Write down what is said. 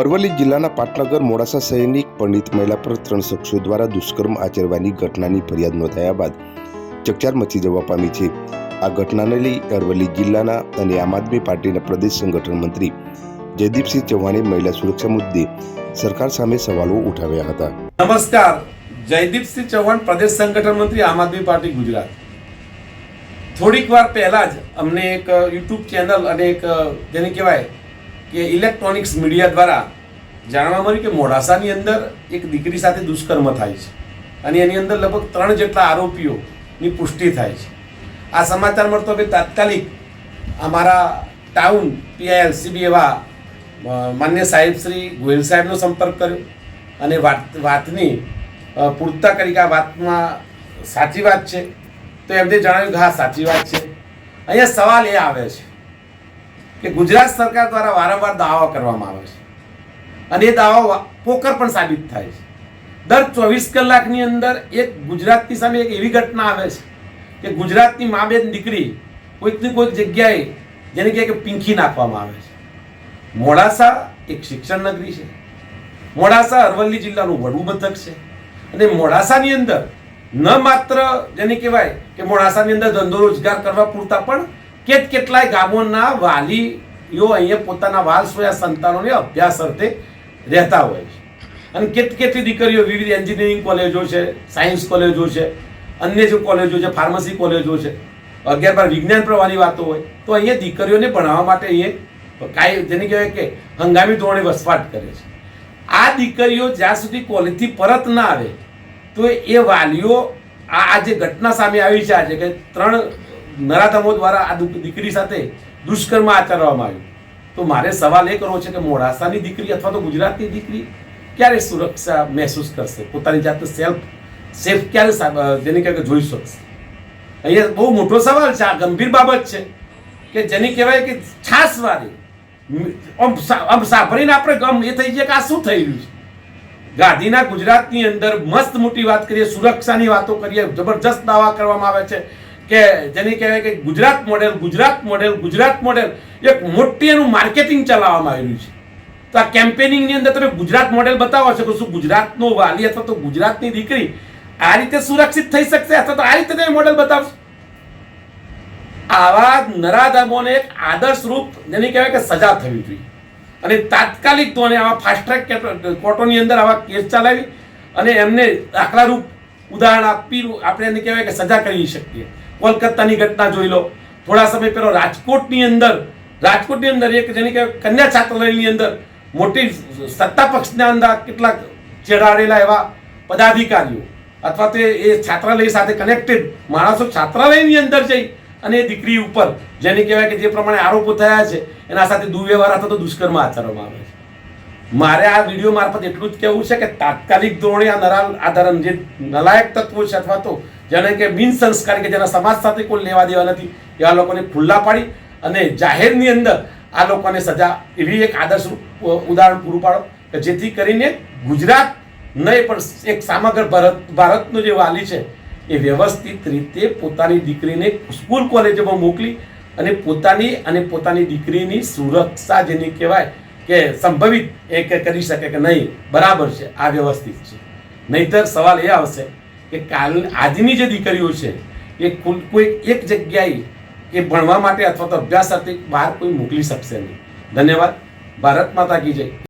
અરવલ્લી જિલ્લાના પાટનગર મોડાસા શહેરની પરિણીત મહિલા પર ત્રણ શખ્સો દ્વારા દુષ્કર્મ આચરવાની ઘટનાની ફરિયાદ નોંધાયા બાદ ચકચાર મચી જવા પામી છે. આ ઘટનાને લઈ અરવલ્લી જિલ્લાના અને આમ આદમી પાર્ટીના પ્રદેશ સંગઠન મંત્રી જયદીપસિંહ ચૌહાણે મહિલા સુરક્ષા મુદ્દે સરકાર સામે સવાલો ઉઠાવ્યા હતા. નમસ્કાર. જયદીપસિંહ ચૌહાણ પ્રદેશ સંગઠન મંત્રી, આમ આદમી પાર્ટી, ગુજરાત. થોડીક વાર પહેલા જ અમને એક યુટ્યુબ ચેનલ અને એક, જેને કહેવાય કે ઇલેક્ટ્રોનિક્સ મીડિયા દ્વારા જાણવા મળ્યું કે મોડાસાની અંદર એક દીકરી સાથે દુષ્કર્મ થાય છે. અને એની અંદર લગભગ ત્રણ જેટલા આરોપીઓની પુષ્ટિ થાય છે. આ સમાચાર મળતો હવે તાત્કાલિક અમારા ટાઉન પીઆઈએલસીબી એવા માન્ય સાહેબ શ્રી ગોયલ સાહેબનો સંપર્ક કર્યો અને વાત વાતની અ, પૂર્તતા કરી કે આ વાતમાં સાચી વાત છે. તો એમને જણાવ્યું કે હા સાચી વાત છે. અહીંયા સવાલ એ આવે છે. કે ગુજરાત સરકાર દ્વારા વારંવાર દાવા કરવામાં આવે છે. અને એ દાવા પોકર પણ સાબિત થાય છે. દર ચોવીસ કલાકની અંદર એક ગુજરાતની સામે એક એવી ઘટના આવે છે કે ગુજરાતની મા બેન દીકરી કોઈકની કોઈક જગ્યાએ જેને કહે કે પીંખી નાખવામાં આવે છે. મોડાસા એક શિક્ષણ નગરી છે. મોડાસા અરવલ્લી જિલ્લાનું વડું મથક છે. અને મોડાસાની અંદર ન માત્ર જેને કહેવાય કે મોડાસાની અંદર ધંધો રોજગાર કરવા પૂરતા પણ કેટ કેટલાય ગામોના વાલીઓ અહીંયા પોતાના વાલ સોયા સંતાનોને અભ્યાસ અર્થે રહેતા હોય છે. અને કેટ કેટલી દીકરીઓ વિવિધ એન્જિનિયરિંગ કોલેજો છે, સાયન્સ કોલેજો છે, અન્ય જે કોલેજો છે, ફાર્મસી કોલેજો છે, અગિયાર બાર વિજ્ઞાન પ્રવાહની વાતો હોય, તો અહીંયા દીકરીઓને ભણાવવા માટે એ કાંઈ જેને કહેવાય કે હંગામી ધોરણે વસવાટ કરે છે. આ દીકરીઓ જ્યાં સુધી કોલેજથી પરત ના આવે, તો એ વાલીઓ આ જે ઘટના સામે આવી છે આજે, કે ત્રણ નરાધમો દ્વારા આ દીકરી સાથે દુષ્કર્મ આચરવામાં આવ્યું. તો મારે સવાલ એ કરવો છે કે મોડાસાની દીકરી અથવા તો ગુજરાતની દીકરી ક્યારે સુરક્ષા મહેસૂસ કરશે? પોતાની જાતે સેલ્ફ સેફ ક્યારે જેને કહેવાય કે જોઈ શકશે? અહીંયા બહુ મોટો સવાલ છે. આ ગંભીર બાબત છે કે જેની કહેવાય કે છાસવારી આમ આમ સાંભળીને આપણે ગમ એ થઈ જાય કે આ શું થઈ રહ્યું છે? ગાંધીના ગુજરાતની અંદર મસ્ત મોટી વાત કરીએ, સુરક્ષાની વાતો કરીએ, જબરજસ્ત દાવા કરવામાં આવે છે. કે જેને કહેવાય કે Gujarat model Gujarat model Gujarat model એક મોટી એનું માર્કેટિંગ ચલાવવામાં આવ્યું છે. તો આ કેમ્પેનિંગની અંદર તમે ગુજરાત મોડેલ બતાવો છો કે શું ગુજરાતનો વાલી અથવા તો ગુજરાતની દીકરી આ રીતે સુરક્ષિત થઈ શકશે અથવા તો આ રીતે તમે મોડેલ બતાવશો? આવા નરાધમોને એક આદર્શ રૂપ જેને કહેવાય કે સજા થવી જોઈએ. અને તાત્કાલિક ધોરણે આવા ફાસ્ટ ટ્રેક કોર્ટોની અંદર આવા કેસ ચલાવી અને એમને દાખલારૂપ ઉદાહરણ આપી, આપણે એને કહેવાય કે સજા કરી શકીએ. કોલકાતાની ઘટના જોઈ લો. થોડા સમય પહેલો રાજકોટની અંદર રાજકોટની અંદર એક જેને કહેવાય કન્યા છાત્રાલયની અંદર મોટી સત્તા પક્ષના અંદર કેટલાક ચેડાડેલા એવા પદાધિકારીઓ અથવા તો એ છાત્રાલય સાથે કનેક્ટેડ માણસો છાત્રાલયની અંદર જઈ અને એ દીકરી ઉપર જેને કહેવાય કે જે પ્રમાણે આરોપો થયા છે, એના સાથે દુર્વ્યવહાર અથવા તો દુષ્કર્મ આચરવામાં આવે છે. મારે આ વીડિયો મારફત એટલું જ કહેવું છે કે તાત્કાલિક ધોરણે આ નરા આ ધરમ જે નલાયક તત્વો છે અથવા તો જેને કે બિનસંસ્કારી કે જેના સમાજ સાથે કોઈ લેવા દેવા નથી, એવા લોકોને ખુલ્લા પાડી અને જાહેરની અંદર આ લોકોને સજા એવી એક આદર્શ ઉદાહરણ પૂરું પાડો કે જેથી કરીને ગુજરાત નહીં, પણ એક સમગ્ર ભારત, ભારતનો જે વાલી છે, એ વ્યવસ્થિત રીતે પોતાની દીકરીને સ્કૂલ કોલેજોમાં મોકલી અને પોતાની અને પોતાની દીકરીની સુરક્ષા જેની કહેવાય કે સંભવિત એ કરી શકે કે નહીં, બરાબર છે, આ વ્યવસ્થિત છે. નહીતર સવાલ એ આવશે કે કાલ આજની જે દીકરીઓ છે, એ કોઈ એક જગ્યાએ એ ભણવા માટે અથવા તો અભ્યાસ સાથે બહાર કોઈ મોકલી શકશે નહીં. ધન્યવાદ. ભારત માતા કી જય.